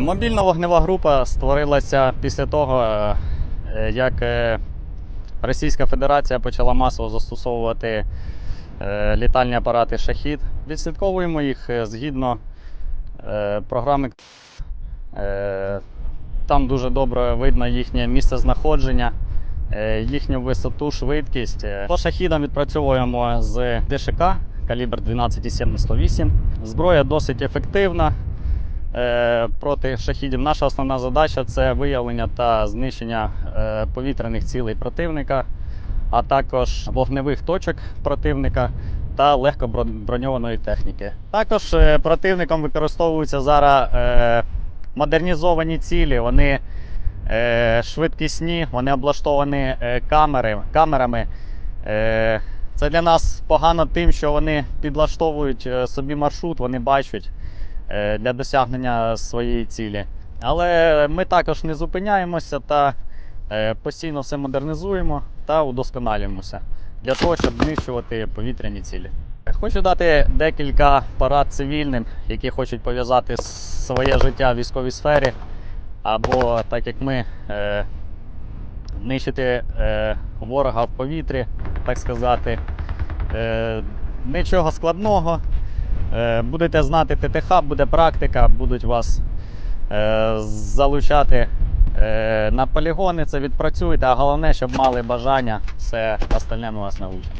Мобільна вогнева група створилася після того, е, як е, Російська Федерація почала масово застосовувати е, літальні апарати Шахід. Відслідковуємо їх згідно програми. Там дуже добре видно їхнє місце знаходження, їхню висоту, швидкість. По шахідам відпрацьовуємо з ДШК калібр 12,7 Зброя досить ефективна проти шахідів. Наша основна задача це виявлення та знищення е, повітряних цілей противника, а також вогневих точок противника та легкоброньованої техніки. Також е, противником використовуються зараз е, модернізовані цілі. Вони е, швидкісні, вони облаштовані е, камерами. Е, це для нас погано тим, що вони підлаштовують е, собі маршрут, вони бачать е, для досягнення своєї цілі. Але ми також не зупиняємося та е, постійно все модернизуємо та удосконалюємося для того, щоб знищувати повітряні цілі. Хочу дати декілька порад цивільним, які хочуть пов'язати своє життя в військовій сфері, або так як ми е, нищити е, ворога в повітрі, так сказати. Е, нічого складного. Е, будете знати ТТХ, буде практика, будуть вас е, залучати е, на полігони, це відпрацюєте, а головне, щоб мали бажання, все остальне ми вас научимо.